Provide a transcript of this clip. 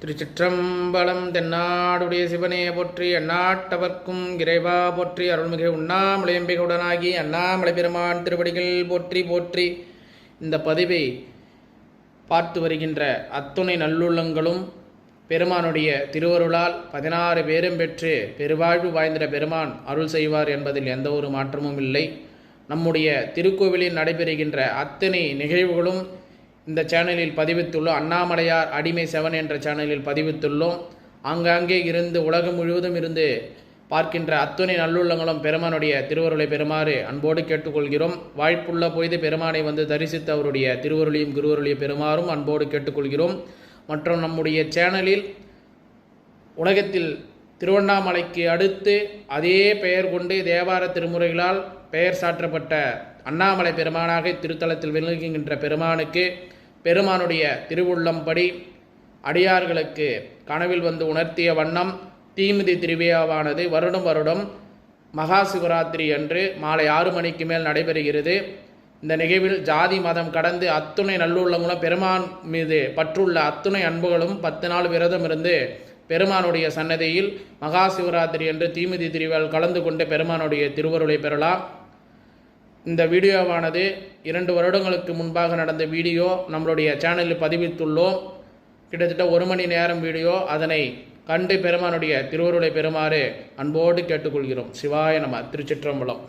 திருச்சிற்றம்பலம் தென்னாடுடைய சிவனே போற்றி அந்நாட்டவர்க்கும் இறைவா போற்றி அருள்மிகு உண்ணாமலையம்பிகளுடனாகி அண்ணாமலை பெருமான் திருவடிகள் போற்றி போற்றி. இந்த பதிவை பார்த்து வருகின்ற அத்துணை நல்லுள்ளங்களும் பெருமானுடைய திருவருளால் பதினாறு பேரும் பெற்று பெருவாழ்வு வாய்ந்த பெருமான் அருள் செய்வார் என்பதில் எந்த ஒரு மாற்றமும் இல்லை. நம்முடைய திருக்கோவிலில் நடைபெறுகின்ற அத்தனை நிகழ்வுகளும் இந்த சேனலில் பதிவித்துள்ளோம் அண்ணாமலையார் அடிமை செவன் என்ற சேனலில் பதிவித்துள்ளோம் ஆங்காங்கே இருந்து உலகம் முழுவதும் இருந்து பார்க்கின்ற அத்துணை நல்லுள்ளங்களும் பெருமானுடைய திருவருளை பெறுமாறு அன்போடு கேட்டுக்கொள்கிறோம். வாய்ப்புள்ள பொய்து பெருமானை வந்து தரிசித்து அவருடைய திருவருளையும் குருவருளையும் பெறுமாறும் அன்போடு கேட்டுக்கொள்கிறோம். மற்றும் நம்முடைய சேனலில் உலகத்தில் திருவண்ணாமலைக்கு அடுத்து அதே பெயர் கொண்டு தேவார திருமுறைகளால் பெயர் சாற்றப்பட்ட அண்ணாமலை பெருமானாக திருத்தலத்தில் விளங்குகின்ற பெருமானுக்கு பெருமானுடைய திருவுள்ளம்படி அடியார்களுக்கு கனவில் வந்து உணர்த்திய வண்ணம் தீமிதி திருவிழாவானது வருடம் வருடம் மகா சிவராத்திரி அன்று மாலை ஆறு மணிக்கு மேல் நடைபெறுகிறது. இந்த நிகழ்வில் ஜாதி மதம் கடந்து அத்துணை நல்லுள்ளங்களும் பெருமான் மீது பற்றுள்ள அத்துணை அன்புகளும் பத்து நாள் விரதம் இருந்து பெருமானுடைய சன்னதியில் மகா சிவராத்திரி என்று தீமிதி திருவிழாவில் கலந்து கொண்டு பெருமானுடைய திருவருளை பெறலாம். இந்த வீடியோவானது இரண்டு வருடங்களுக்கு முன்பாக நடந்த வீடியோ நம்மளுடைய சேனலில் பதிவித்துள்ளோம் கிட்டத்தட்ட ஒரு மணி நேரம் வீடியோ. அதனை கண்டு பெருமானுடைய திருவருளை பெறுமாறு அன்போடு கேட்டுக்கொள்கிறோம். சிவாய நம திருச்சிற்றம்பலம்.